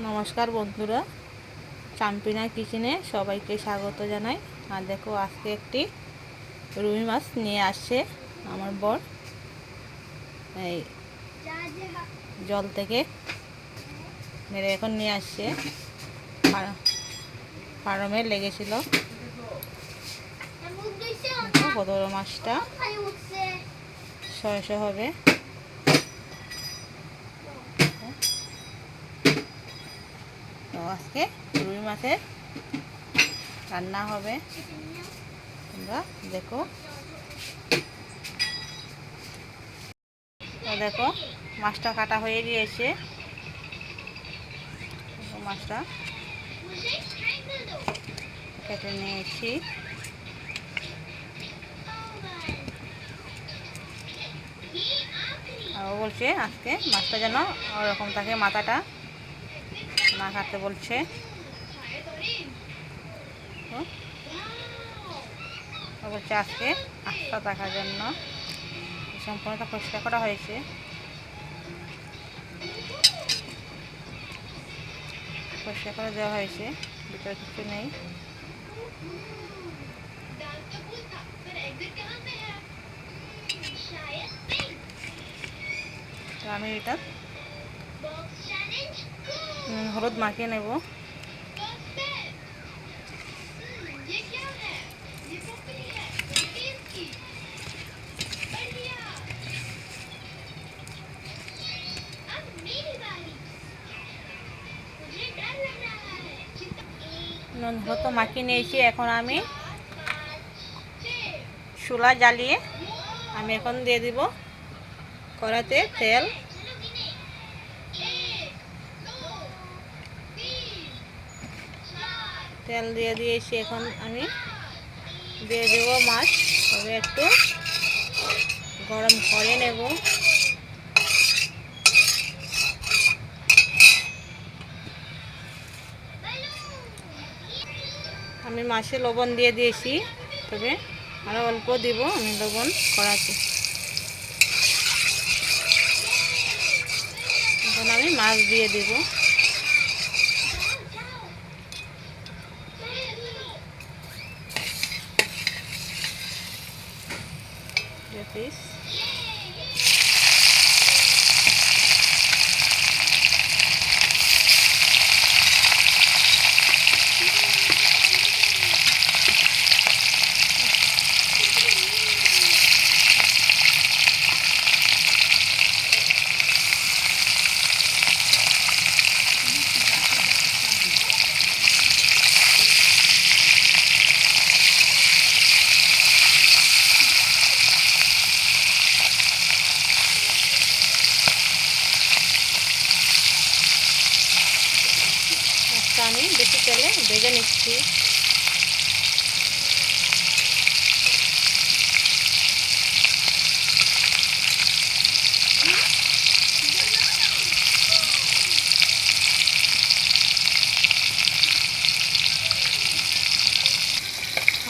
নমস্কার বন্ধুরা চাম্পিনা কিচেনে সবাইকে স্বাগত জানাই। আর দেখো আজকে একটি রুই মাছ নিয়ে আসছে আমার বর। এই জল থেকে মেরে এখন নিয়ে আসছে। ফার্মে লেগেছিল। কত মাছটা ছয়শো হবে। আজকে রুই মাছের রান্না হবে। তোমরা দেখো। দেখো, মাছটা কাটা হয়ে গিয়েছে। মাছটা। কেটে নিয়েছি। বলছে আজকে মাছটা যেন ওরকম থাকে, মাথাটা কাটতে বলছে। বলছে আজকে আস্থা থাকার জন্য সম্পূর্ণটা পরিষ্কার করা হয়েছে। পরিষ্কার করে দেওয়া হয়েছে, ভিতরে কিছু নেই। আমি এটা হলুদ মাখিয়ে নেব। নুন, হলুদ তো মাখিয়ে নিয়েছি। এখন আমি চুলা জ্বালিয়ে আমি এখন দিয়ে দিব কড়াতে তেল। তেল দিয়ে দিয়েছি এখন আমি। দিয়ে দেব মাছ, তবে একটু গরম করে নেব। আমি মাছে লবণ দিয়ে দিয়েছি, তবে আরও অল্প দিব আমি লবণ করাতে। এখন আমি মাছ দিয়ে দেব। vocês.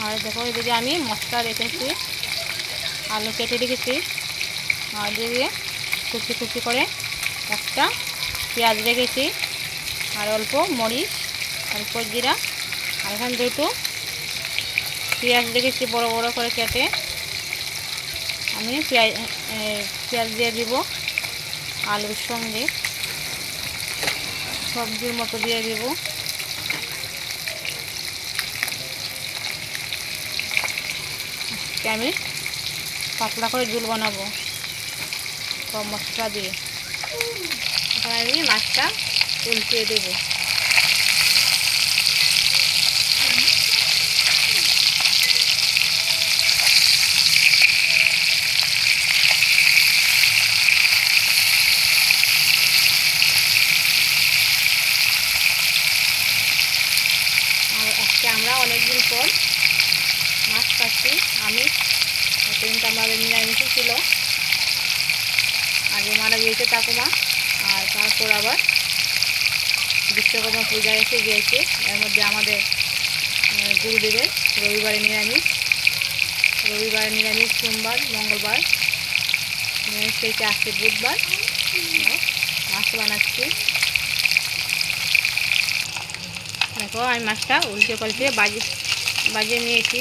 আর দেখো এদিকে আমি মশলা রেখেছি, আলু কেটে রেখেছি। আর দিয়ে কুচি কুচি করে একটা পেঁয়াজ রেখেছি, আর অল্প মরিচ, অল্প জিরা, আর এখানে দুটো পেঁয়াজ রেখেছি বড় বড় করে কেটে। আমি পেঁয়াজ পেঁয়াজ দিয়ে দিব আলুর সঙ্গে। সবজির মতো দিয়ে দিব আজকে আমি পাতলা করে ঝুল বানাবো। কম মশলা দিয়ে। এবার আমি মাছটা উল্টিয়ে দেবো আর আজকে আমরা অনেকদিন পর মাছ পাচ্ছি আমি কিন্তু আমাদের নিরামিষই ছিল আগে মারা গিয়েছে ঠাকুমা। আর তারপর আবার বিশ্বকর্মা পূজা এসে গিয়েছে। এর মধ্যে আমাদের গুরুদেবের রবিবারে নিরামিষ। রবিবারে নিরামিষ সোমবার, মঙ্গলবার। নিরামিষ থেকে আসছে বুধবার। মাছ বানাচ্ছি। দেখো, আমি মাছটা উল্টে পাল্টে বাজে, বাজিয়ে নিয়েছি।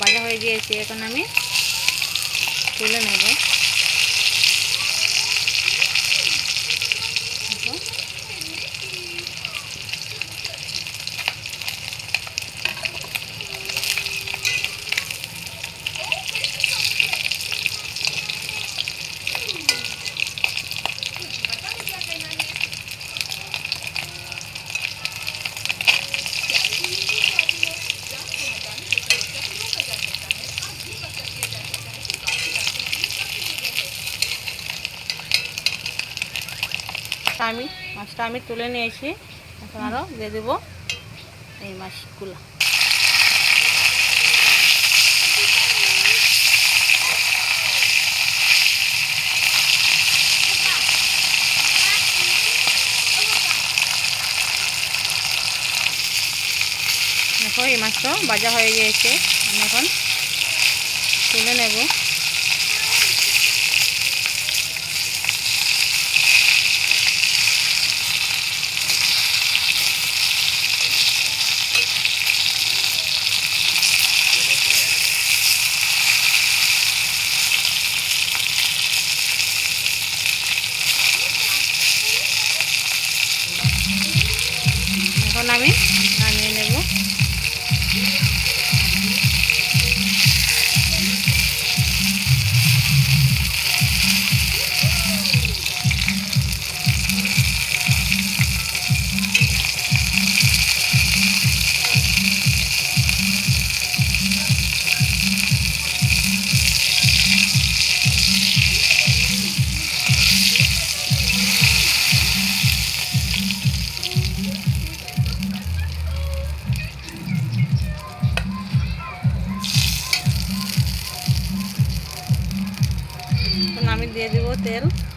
বাজা হয়ে গিয়েছে। এখন আমি তুলে নেব দেখো। তা আমি মাছটা আমি তুলে নিয়েছি। এখন আরও দিয়ে দেবো এই মাছগুলো। এই মাছটা ভাজা হয়ে গিয়েছে। আমি এখন তুলে নেব এখন আমি এখন আমি দিয়ে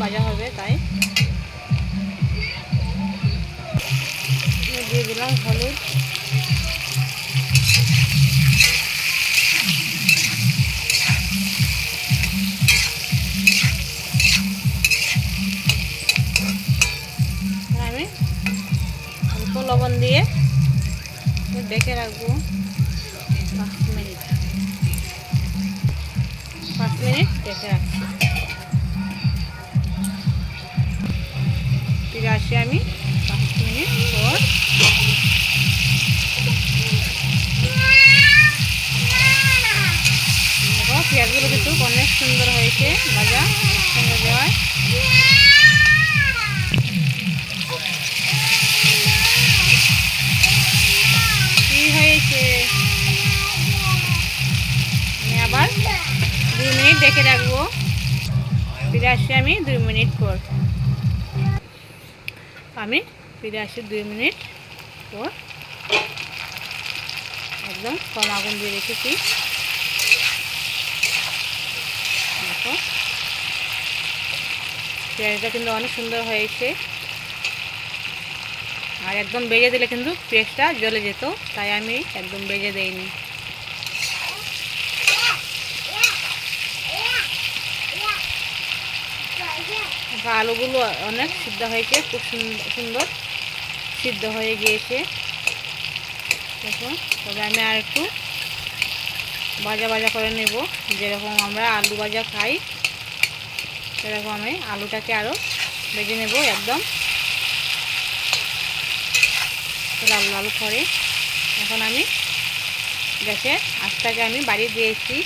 ভাজা হবে তাই? হয়েছে ভাজা সঙ্গে দেওয়ায় কি হয়েছে? আবার দুই মিনিট দেখে রাখব। ফিরে আসছি আমি দুই মিনিট পর। আমি ফিরে আসি দুই মিনিট পর। একদম কম আগুন দিয়ে রেখেছি দেখো পেঁয়াজটা কিন্তু অনেক সুন্দর হয়েছে। আর একদম বেজে দিলে কিন্তু পেঁয়াজটা জ্বলে যেত, তাই আমি একদম বেজে দেইনি। আলুগুলো অনেক সিদ্ধ হয়েছে, খুব সুন্দর সিদ্ধ হয়ে গিয়েছে। দেখো, তবে আমি আর একটু ভাজা ভাজা করে নেব, যেরকম আমরা আলু ভাজা খাই। সেরকম আমি আলুটাকে আরও ভেজে নেব একদম। লাল লাল করে। এখন আমি গ্যাসের আঁচটাকে আমি বাড়িয়ে দিয়েছি।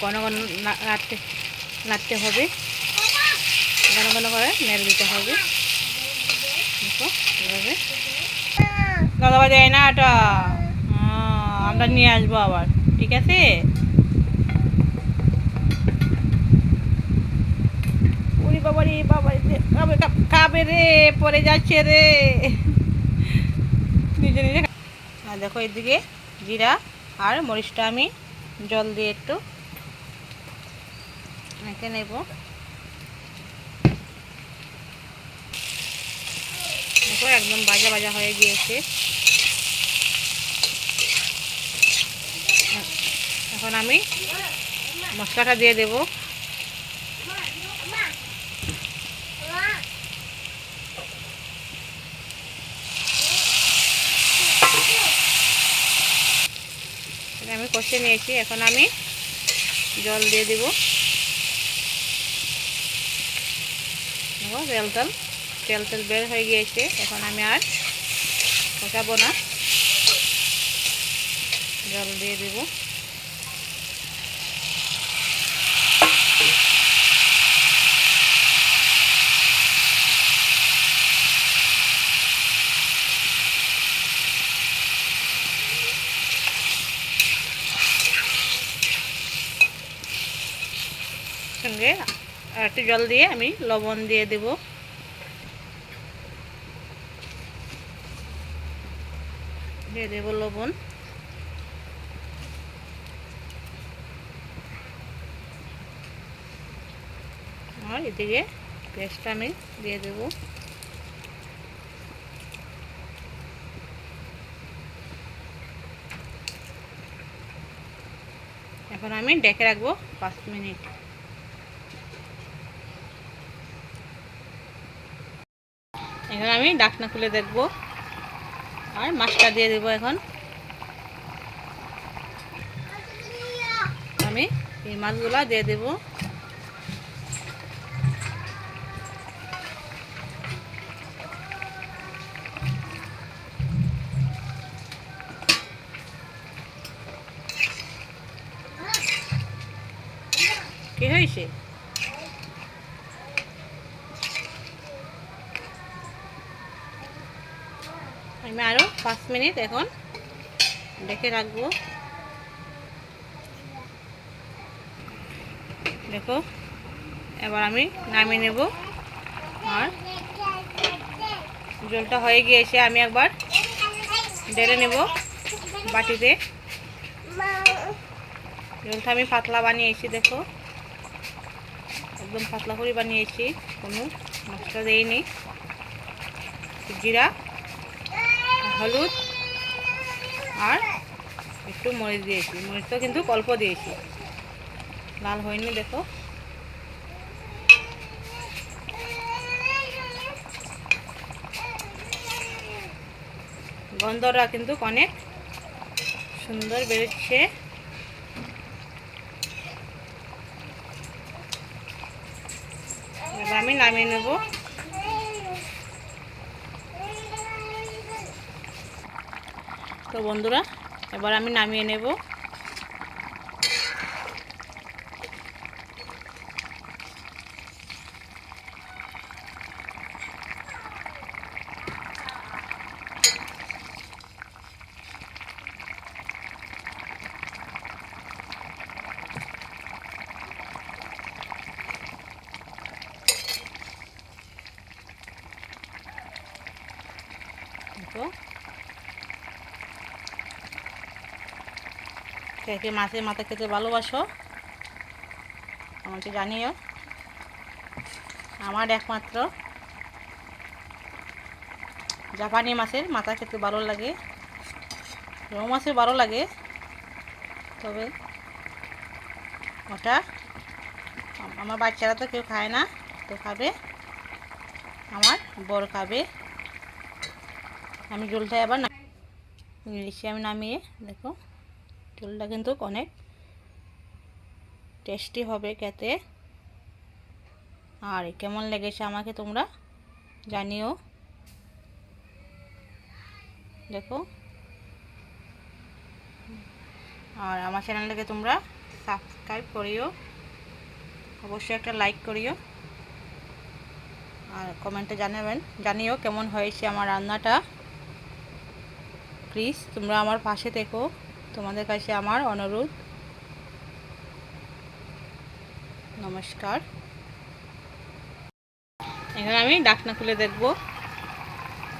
ঘন ঘন নাড়তে নাড়তে হবে। ঘন ঘন করে নেড়ে দিতে হবে। এভাবে। যায় না এটা। আমরা নিয়ে আসব আবার, ঠিক আছে? ওরে বাবা রে, বাবা খাবে, খাবে- রে পরে যাচ্ছে রে। নিজে নিজে দেখো এদিকে জিরা আর মরিচটা আমি জল দিয়ে একটু মেখে নেব। দেখো, একদম ভাজা ভাজা হয়ে গিয়েছে। এখন আমি মশলাটা দিয়ে দেব। আমি কষে নিয়েছি। এখন আমি জল দিয়ে দিব। দেখো তেল তেল। তেল তেল বের হয়ে গিয়েছে। এখন আমি আর কষাবো না। জল দিয়ে দিব। সঙ্গে একটু জল দিয়ে আমি লবণ দিয়ে দেব। দিয়ে দেব লবণ। আর এদিকে পেস্টটা আমি দিয়ে দেব। এখন আমি ডেকে রাখব পাঁচ মিনিট। এখন আমি ডাকনা খুলে দেখব। আর মাছটা দিয়ে দেবো এখন। আমি এই মাছগুলা দিয়ে দেব। কি হয়েছে আমি আরও পাঁচ মিনিট এখন ডেকে রাখব। দেখো, এবার আমি নামিয়ে নেব। আর জলটা হয়ে গিয়েছে, আমি একবার ঢেলে নেব বাটিতে। জলটা আমি পাতলা বানিয়েছি, দেখো। একদম পাতলা করে বানিয়েছি, কোনো মশলা দেইনি। জিরা হলুদ আর একটু মরিচ দিয়েছি। মরিচটা কিন্তু অল্প দিয়েছি। লাল হয়নি, দেখো। গন্ধটা কিন্তু অনেক সুন্দর বেরোচ্ছে। আমি নামিয়ে নেব। তো বন্ধুরা এবার আমি নামিয়ে নেব দেখো কে মাছের মাথা খেতে ভালোবাসো। আমাকে জানিও। আমার একমাত্র জাপানি মাছের মাথা খেতে ভালো লাগে। রৌ মাছের ভালো লাগে। তবে ওটা আমার বাচ্চারা তো কেউ খায় না, তো খাবে। আমার বর খাবে। আমি জলটা আবার ইলিশে আমি নামিয়ে দেখো। ঝোলটা কিন্তু অনেক টেস্টি হবে খেতে। আর কেমন লেগেছে আমাকে তোমরা জানিও। দেখো। আর আমার চ্যানেলটাকে তোমরা সাবস্ক্রাইব করিও। অবশ্যই একটা লাইক করিও। আর কমেন্টে জানাবেন, জানিও কেমন হয়েছে আমার রান্নাটা। প্লিজ তোমরা আমার পাশে থেকো। তোমাদের কাছে আমার অনুরোধ। নমস্কার। এখানে আমি ডাকনা খুলে দেখব।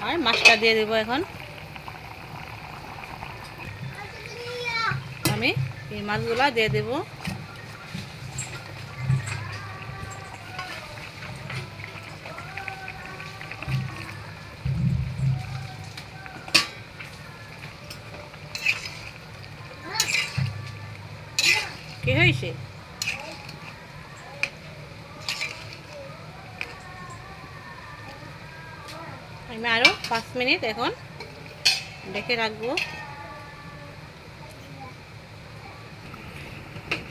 আর মাছটা দিয়ে দেব এখন। আমি এই মাছগুলা দিয়ে দেবো। কি হয়েছে? আমি আরও পাঁচ মিনিট এখন ডেকে রাখব।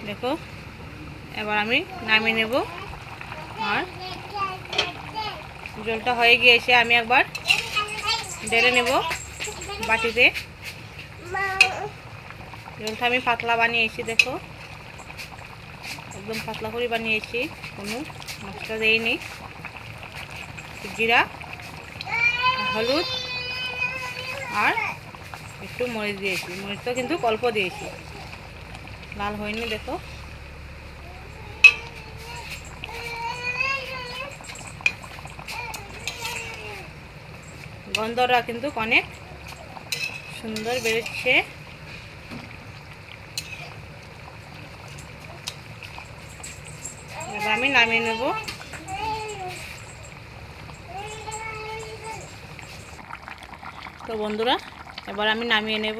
দেখো, এবার আমি নামিয়ে নেব। আর জলটা হয়ে গিয়েছে, আমি একবার ঢেলে নেব বাটিতে। জলটা আমি পাতলা বানিয়েছি, দেখো। একদম পাতলা করে বানিয়েছি, কোনো মশলা দেয়নি জিরা, হলুদ, আর একটু মরিচ দিয়েছি। মরিচটা কিন্তু অল্প দিয়েছি। লাল হয়নি, দেখো। গন্ধটা কিন্তু অনেক সুন্দর বেরোচ্ছে আমি নামিয়ে নেব। তো বন্ধুরা এবার আমি নামিয়ে নেব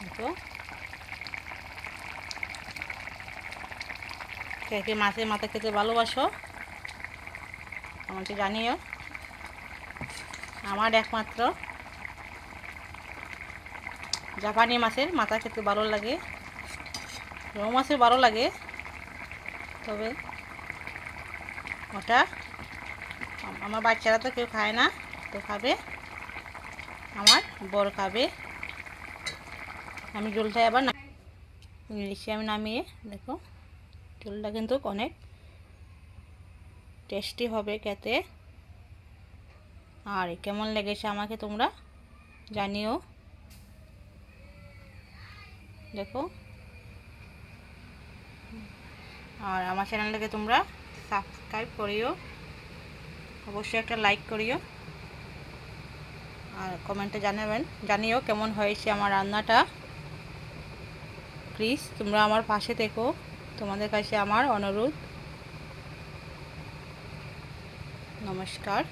দেখো কে মাছের মাথা খেতে ভালোবাসো। আমাকে জানিও। আমার একমাত্র জাপানি মাছের মাথা খেতে ভালো লাগে। রৌ মাছের ভালো লাগে। তবে ওটা আমার বাচ্চারা তো কেউ খায় না, তো খাবে। আমার বড় খাবে। আমি জলটা আবার না আমি নামিয়ে দেখো। জলটা কিন্তু অনেক টেস্টি হবে খেতে। আর কেমন লেগেছে আমাকে তোমরা জানিও। দেখো। আর আমার চ্যানেলটাকে তোমরা সাবস্ক্রাইব করিও। অবশ্যই একটা লাইক করিও। আর কমেন্টে জানাবেন, জানিও কেমন হয়েছে আমার রান্নাটা। প্লিজ তোমরা আমার পাশে থেকো। তোমাদের কাছে আমার অনুরোধ। নমস্কার।